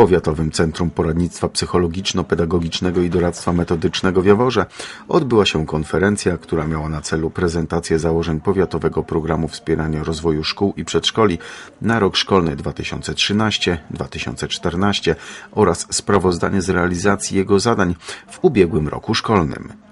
Powiatowym Centrum Poradnictwa Psychologiczno-Pedagogicznego i Doradztwa Metodycznego w Jaworze odbyła się konferencja, która miała na celu prezentację założeń Powiatowego Programu Wspierania Rozwoju Szkół i Przedszkoli na rok szkolny 2013-2014 oraz sprawozdanie z realizacji jego zadań w ubiegłym roku szkolnym.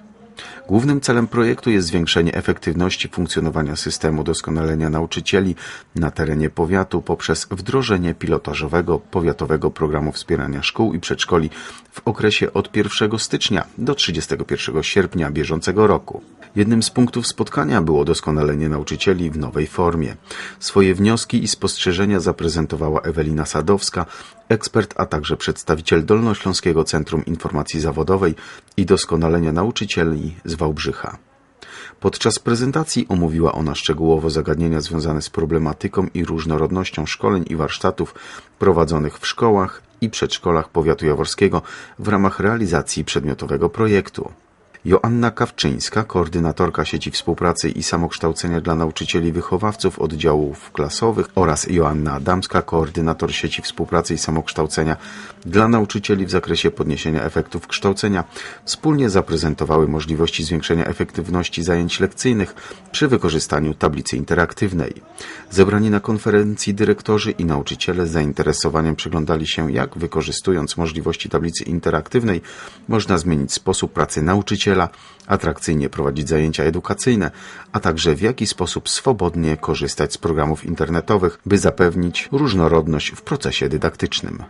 Głównym celem projektu jest zwiększenie efektywności funkcjonowania systemu doskonalenia nauczycieli na terenie powiatu poprzez wdrożenie pilotażowego powiatowego programu wspierania szkół i przedszkoli w okresie od 1 stycznia do 31 sierpnia bieżącego roku. Jednym z punktów spotkania było doskonalenie nauczycieli w nowej formie. Swoje wnioski i spostrzeżenia zaprezentowała Ewelina Sadowska, ekspert, a także przedstawiciel Dolnośląskiego Centrum Informacji Zawodowej i Doskonalenia Nauczycieli z Wałbrzycha. Podczas prezentacji omówiła ona szczegółowo zagadnienia związane z problematyką i różnorodnością szkoleń i warsztatów prowadzonych w szkołach i przedszkolach powiatu jaworskiego w ramach realizacji przedmiotowego projektu. Joanna Kawczyńska, koordynatorka sieci współpracy i samokształcenia dla nauczycieli wychowawców oddziałów klasowych oraz Joanna Adamska, koordynator sieci współpracy i samokształcenia dla nauczycieli w zakresie podniesienia efektów kształcenia, wspólnie zaprezentowały możliwości zwiększenia efektywności zajęć lekcyjnych przy wykorzystaniu tablicy interaktywnej. Zebrani na konferencji dyrektorzy i nauczyciele z zainteresowaniem przyglądali się, jak wykorzystując możliwości tablicy interaktywnej można zmienić sposób pracy nauczyciela atrakcyjnie prowadzić zajęcia edukacyjne, a także w jaki sposób swobodnie korzystać z programów internetowych, by zapewnić różnorodność w procesie dydaktycznym.